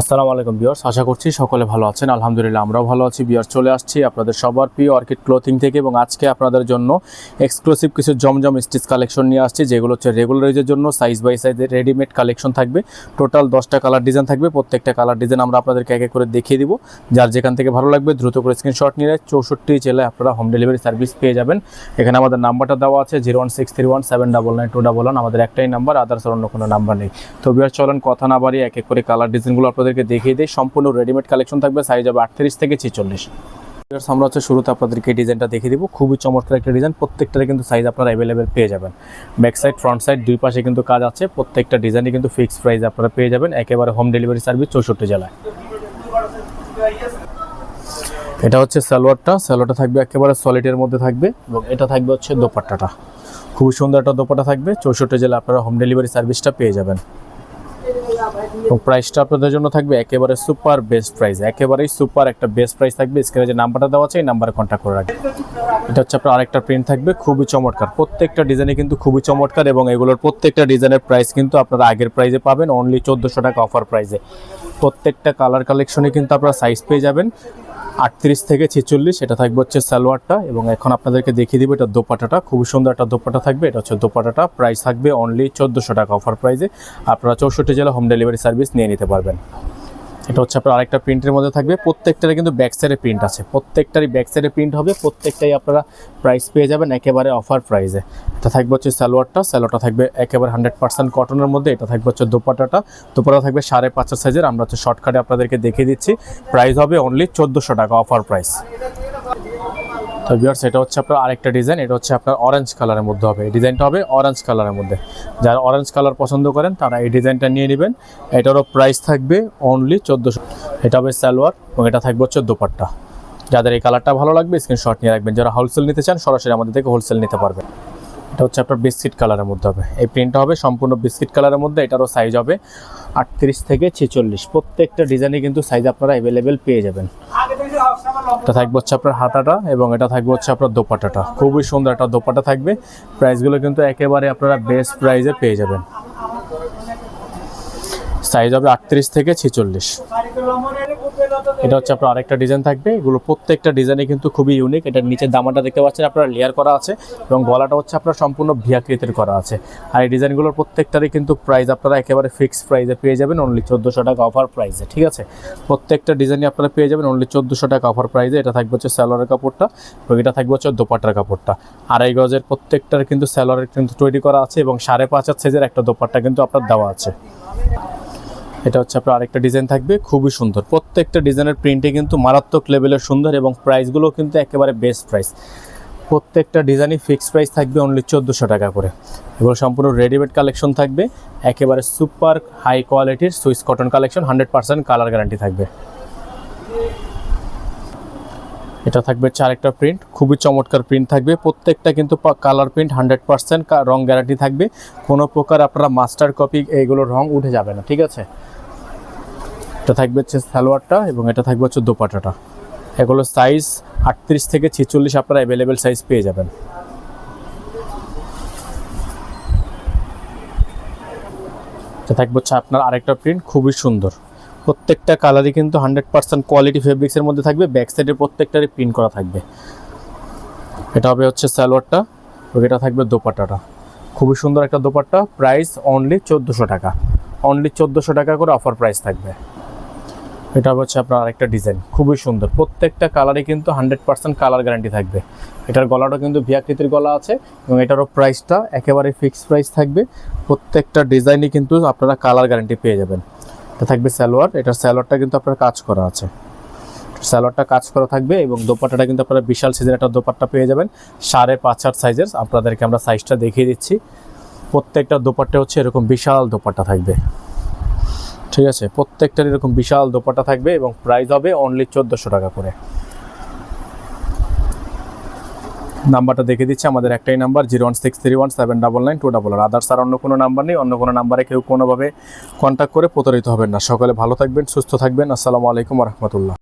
আসসালামু আলাইকুম বিয়ার্স আশা করছি সকলে ভালো আছেন। আলহামদুলিল্লাহ আমরাও ভালো আছি। বিয়ার্স চলে আসছি আপনাদের সবার প্রিয় অর্কিড ক্লোথিং থেকে এবং আজকে আপনাদের জন্য এক্সক্লুসিভ কিছু জমজম স্টিচ কালেকশন নিয়ে আসছি, যেগুলো হচ্ছে রেগুলার ইউজের জন্য সাইজ বাই সাইজের রেডিমেড কালেকশন থাকবে। টোটাল দশটা কালার ডিজাইন থাকবে, প্রত্যেকটা কালার ডিজাইন আমরা আপনাদেরকে এক এক করে দেখিয়ে দিব। যার যেখান থেকে ভালো লাগবে দ্রুত করে স্ক্রিনশট নিয়ে চৌষট্টি জেলায় আপনারা হোম ডেলিভারি সার্ভিস পেয়ে যাবেন। এখানে আমাদের নাম্বারটা দেওয়া আছে, zero one six three one seven double nine two double one. আমাদের একটাই নাম্বার, আদার্স অন্য কোনো নাম্বার নেই। তো বিয়ার চলেন কথা না বাড়িয়ে এক এক করে কালার ডিজাইনগুলো আপনাদেরকে দেখিয়ে দিই। সম্পূর্ণ রেডিমেড কালেকশন থাকবে সাইজ হবে আটত্রিশ থেকে ছেচল্লিশ। আমরা হচ্ছে শুরুতে আপনাদেরকে ডিজাইনটা দেখিয়ে দিব। খুবই চমৎকার একটা ডিজাইন প্রত্যেকটারে কিন্তু সাইজ আপনারা অ্যাভেলেবেল পেয়ে যাবেন। ব্যাক সাইড ফ্রন্ট সাইড দুই পাশে কিন্তু কাজ আছে। প্রত্যেকটা ডিজাইনই কিন্তু ফিক্সড প্রাইস আপনারা পেয়ে যাবেন, একেবারে হোম ডেলিভারি সার্ভিস চৌষট্টি জেলায়। এটা হচ্ছে সালোয়ারটা। সালোয়ারটা থাকবে একেবারে সলিডের মধ্যে থাকবে এবং এটা থাকবে হচ্ছে দোপাট্টাটা। খুবই সুন্দর একটা দোপাট্টা থাকবে। চৌষট্টি জেলা আপনারা হোম ডেলিভারি সার্ভিসটা পেয়ে যাবেন। এবং প্রাইসটা আপনাদের জন্য থাকবে একেবারে সুপার বেস্ট প্রাইস একেবারেই সুপার একটা বেস্ট প্রাইস থাকবে। স্ক্রিনে যে নাম্বারটা দেওয়া আছে, এই নাম্বারে কন্ট্যাক্ট করে রাখবেন। এটা হচ্ছে আপনার আরেকটা প্রিন্ট থাকবে, খুবই চমৎকার। প্রত্যেকটা ডিজাইনে কিন্তু খুবই চমৎকার এবং এগুলোর প্রত্যেকটা ডিজাইনের প্রাইস কিন্তু আপনারা আগের প্রাইসে পাবেন অনলি চোদ্দোশো টাকা অফার প্রাইসে প্রত্যেকটা কালার কালেকশনে কিন্তু আপনারা সাইজ পেয়ে যাবেন। আটত্রিশ থেকে ছেচল্লিশ, এটা থাকবে হচ্ছে সালোয়ারটা এবং এখন আপনাদেরকে দেখিয়ে দিব এটা দোপাটাটা। খুব সুন্দর একটা দোপাটা থাকবে, এটা হচ্ছে দোপাটাটা। প্রাইস থাকবে অনলি চোদ্দোশো টাকা অফার প্রাইসে আপনারা চৌষট্টি জেলা হোম ডেলিভারি সার্ভিস নিয়ে নিতে পারবেন। এটা হচ্ছে আপনার আরেকটা প্রিন্টের মধ্যে থাকবে। প্রত্যেকটারই কিন্তু ব্যাক সাইডে প্রিন্ট আছে। প্রত্যেকটারই ব্যাক সাইডে প্রিন্ট হবে, প্রত্যেকটাই আপনারা প্রাইস পেয়ে যাবেন একেবারে অফার প্রাইসে এটা থাকবে হচ্ছে সালোয়ারটা। সালোয়ারটা থাকবে একেবারে হান্ড্রেড পার্সেন্ট কটনের মধ্যে। এটা থাকবে হচ্ছে দোপাটাটা দোপাটা থাকবে সাড়ে পাঁচশো সাইজের আমরা হচ্ছে শর্টকাটে আপনাদেরকে দেখিয়ে দিচ্ছি। প্রাইস হবে অনলি চোদ্দোশো টাকা অফার প্রাইস তো ভিউয়ার্স এটা হচ্ছে আপনার আরেকটা ডিজাইন এটা হচ্ছে আপনার অরেঞ্জ কালারের মধ্যে হবে। এই ডিজাইনটা হবে অরেঞ্জ কালারের মধ্যে। যারা অরেঞ্জ কালার পছন্দ করেন, তারা এই ডিজাইনটা নিয়ে নেবেন। এটারও প্রাইস থাকবে অনলি চোদ্দোশো। এটা হবে সালোয়ার এবং এটা থাকবে হচ্ছে দোপাট্টা। যাদের এই কালারটা ভালো লাগবে স্ক্রিনশট নিয়ে রাখবেন। যারা হোলসেল নিতে চান, সরাসরি আমাদের থেকে হোলসেল নিতে পারবেন। এটা হচ্ছে আপনার বিস্কিট কালারের মধ্যে হবে। এই প্রিন্টটা হবে সম্পূর্ণ বিস্কিট কালারের মধ্যে। এটারও সাইজ হবে আটত্রিশ থেকে ছেচল্লিশ। প্রত্যেকটা ডিজাইনে কিন্তু সাইজ আপনারা অ্যাভেলেবেল পেয়ে যাবেন। এটা থাকবে হচ্ছে আপনার হাতাটা এবং এটা থাকবে হচ্ছে আপনার দোপাটাটা খুবই সুন্দর একটা দোপাটা থাকবে। প্রাইসগুলো কিন্তু একেবারে আপনারা বেস্ট প্রাইসে পেয়ে যাবেন। সাইজ হবে আটত্রিশ থেকে ছেচল্লিশ। এটা হচ্ছে আপনার আরেকটা ডিজাইন থাকবে। এগুলো প্রত্যেকটা ডিজাইনে কিন্তু খুবই ইউনিক এটার নিচের দামাটা দেখতে পাচ্ছেন, আপনার লেয়ার করা আছে এবং গলাটা হচ্ছে আপনার সম্পূর্ণ ভিয়াকৃতির করা আছে। আর এই ডিজাইনগুলোর প্রত্যেকটারই কিন্তু প্রাইস আপনারা একেবারে ফিক্সড প্রাইসে পেয়ে যাবেন অনলি চোদ্দোশো টাকা অফার প্রাইসে ঠিক আছে? প্রত্যেকটা ডিজাইনই আপনারা পেয়ে যাবেন অনলি চোদ্দোশো টাকা অফার প্রাইসে এটা থাকবে হচ্ছে স্যালোয়ারের কাপড়টা এবং এটা থাকবে হচ্ছে দোপাট্টার কাপড়টা। আড়াই গজের প্রত্যেকটার কিন্তু স্যালোয়ারের কিন্তু তৈরি করা আছে এবং সাড়ে পাঁচ হাত সাইজের একটা দোপাট্টা কিন্তু আপনার দেওয়া আছে। এটা হচ্ছে আপনার আরেকটা ডিজাইন থাকবে, খুবই সুন্দর। প্রত্যেকটা ডিজাইনের প্রিন্টে কিন্তু মারাত্মক লেভেলের সুন্দর এবং প্রাইসগুলো কিন্তু একেবারে বেস্ট প্রাইস প্রত্যেকটা ডিজাইনই ফিক্সড প্রাইস থাকবে অনলি চোদ্দোশো টাকা করে। এগুলো সম্পূর্ণ রেডিমেড কালেকশন থাকবে, একেবারে সুপার হাই কোয়ালিটির Swiss cotton collection hundred percent colour guarantee থাকবে। এটা থাকবে হচ্ছে আরেকটা প্রিন্ট খুবই চমৎকার প্রিন্ট থাকবে। প্রত্যেকটা কিন্তু কালার প্রিন্ট হান্ড্রেড পার্সেন্ট রং গ্যারান্টি থাকবে। কোনো প্রকার আপনারা মাস্টার কপি এইগুলোর রং উঠে যাবে না, ঠিক আছে? এটা থাকবে হচ্ছে সালোয়ারটা এবং এটা থাকবে হচ্ছে দোপাটাটা এগুলো সাইজ আটত্রিশ থেকে ছেচল্লিশ আপনারা অ্যাভেলেবেল সাইজ পেয়ে যাবেন। এটা থাকবে হচ্ছে আপনার আরেকটা প্রিন্ট খুবই সুন্দর। প্রত্যেকটা কালারই কিন্তু হান্ড্রেড পার্সেন্ট কোয়ালিটি ফেব্রিক্সের মধ্যে থাকবে ব্যাক সাইডের প্রত্যেকটারই প্রিন্ট করা থাকবে। এটা হবে হচ্ছে সালোয়ারটা এটা থাকবে দোপাট্টাটা। খুবই সুন্দর একটা দোপাট্টা প্রাইস অনলি চোদ্দোশো টাকা। অনলি চোদ্দোশো টাকা করে অফার প্রাইস থাকবে। এটা হচ্ছে আপনার আরেকটা ডিজাইন খুবই সুন্দর। প্রত্যেকটা কালারে কিন্তু হান্ড্রেড পার্সেন্ট কালার গ্যারান্টি থাকবে। এটার গলাটা কিন্তু ভিয়াকৃতির গলা আছে এবং এটারও প্রাইসটা একেবারে ফিক্সড প্রাইস থাকবে। প্রত্যেকটা ডিজাইনই কিন্তু আপনারা কালার গ্যারান্টি পেয়ে যাবেন। এটা থাকবে সালোয়ার। এটার সালোয়ারটা কিন্তু আপনার কাজ করা আছে। সালোয়ারটা কাজ করা থাকবে এবং দোপাট্টাটা কিন্তু আপনারা বিশাল সাইজের একটা দোপাট্টা পেয়ে যাবেন। সাড়ে পাঁচ আট সাইজের আপনাদেরকে আমরা সাইজটা দেখিয়ে দিচ্ছি। প্রত্যেকটা দোপাট্টা হচ্ছে এরকম বিশাল দোপাট্টা থাকবে। ঠিক আছে? প্রত্যেকটার এরকম বিশাল দোপাটা থাকবে এবং প্রাইস হবে অনলি চোদ্দোশো টাকা করে। নাম্বারটা দেখে দিচ্ছি, আমাদের একটাই number, zero one six three one seven double nine two double আর আদার্স আর অন্য কোনো নাম্বার নেই, অন্য কোনো নাম্বারে কেউ কোনোভাবে কন্ট্যাক্ট করে প্রতারিত হবেন না। সকালে ভালো থাকবেন, সুস্থ থাকবেন। আসসালামু আলাইকুম রহমতুল্লাহ।